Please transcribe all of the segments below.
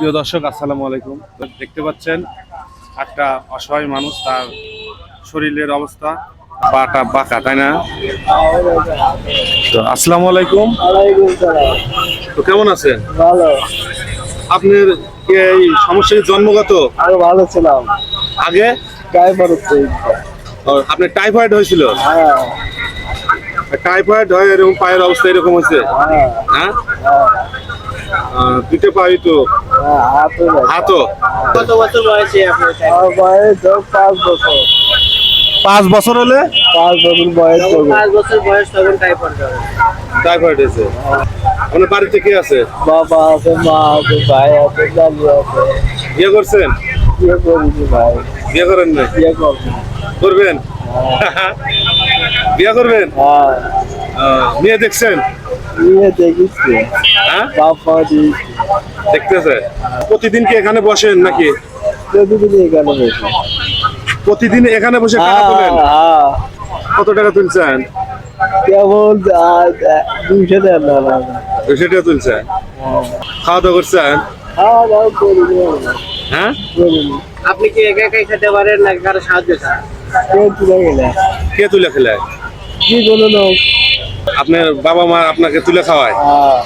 প্রিয় দর্শক আসসালামু আলাইকুম। দেখতে পাচ্ছেন একটা অসহায় মানুষ তার শরীরের অবস্থা পাটা বাঁকা তাই না? তো আসসালামু আলাইকুম। তো কেমন আছেন? ভালো। আপনার এই সমস্যা জন্মগত? আমি ভালো ছিলাম। আগে? ও, আপনার টাইফয়েড হয়েছিল? হ্যাঁ। টাইফয়েড হয় এরকম পায়ের অবস্থা এরকম হয়েছে? হ্যাঁ। হ্যাঁ? আহ, পাই তো? হাতে কত বছর বয়সে আপনার বয়স পাঁচ বছর। পাঁচ বছর হলে? পাঁচ বছর বয়স হবে পাঁচ বছর বয়স তখন টাইফয়েড টাইফয়েড হয়েছে। আপনার বাড়িতে কে আছে? বাবা আছে মা আছে ভাই আছে দাদি আছে। বিয়ে করছেন? বিয়ে করেছি ভাই। বিয়ে করেন না বিয়ে করছি করবেন? বিয়ে করবেন? হ্যাঁ। মেয়ে দেখছেন? বিয়ে দেখিছি। হ্যাঁ? বাবা দিয়েছি দেখতেছে? প্রতিদিন কি এখানে বসেন নাকি? প্রতিদিন এখানে বসে প্রতিদিন এখানে বসে টাকা হ্যাঁ তোলেন? হ্যাঁ কত টাকা তুলছেন? কেবল দুইশো না না সেটা তুলছেন? খাওয়া দাওয়া করছেন? খাওয়া দাওয়া আমরা, হ্যাঁ? আপনি কি একা একাই খেতে পারেন না কারও সাহায্য চান কেউ তুলে কে তুলে খেলায় কি কোনো লোক আপনার বাবা মা আপনাকে তুলে খাওয়ায়? হ্যাঁ।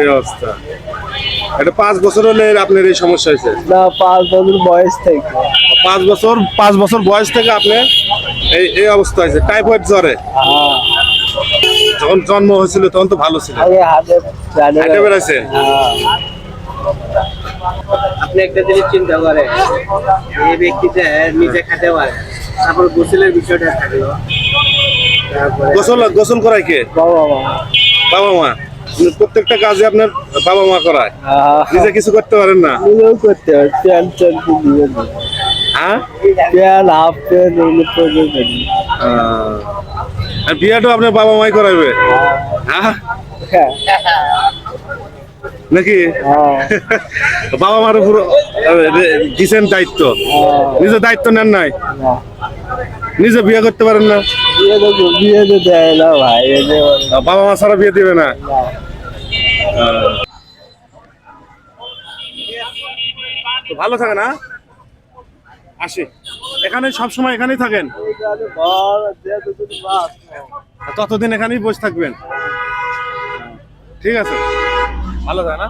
এই অবস্থা। এটা পাঁচ বছর হলে আপনার এই সমস্যা হয়েছে? না পাঁচ বছর বয়স থেকে। পাঁচ বছর পাঁচ বছর বয়স থেকে আপনার এই এই অবস্থা হয়েছে। টাইফয়েড জ্বরে। হ্যাঁ। যখন জন্ম হয়েছিল তখন তো ভালো ছিল। হাঁটে বেড়াইছে হ্যাঁ। আপনি একটা জিনিস চিন্তা করেন এই ব্যক্তিটা নিজে খেতে পারে তারপর গোসলের বিষয়টা থাকল। গোসল গোসল করায় কে? বাবা মা। বাবা মা। প্রত্যেকটা কাজে আপনার বাবা মা করায়। হ্যাঁ নিজে কিছু করতে পারেন না। নিজেও করতে হয় প্যান্ট ট্যান্ট দিয়ে হ্যাঁ? প্যান্ট হাফ প্যান্ট এগুলো আর বিয়েটাও আপনার বাবা মাই করাবে হ্যাঁ? হ্যাঁ। নাকি? হ্যাঁ। বাবা মার উপর দিছেন দায়িত্ব। হ্যাঁ। নিজে দায়িত্ব নেন নাই? নিজে বিয়ে করতে পারেন না? বিয়ে তো দেয় না ভাই বাবা মা ছাড়া বিয়ে দিবে না? ভালো থাকে না আসি। এখানে সবসময় এখানেই থাকেন? ততদিন এখানেই বসে থাকবেন? ঠিক আছে। ভালো তাই না?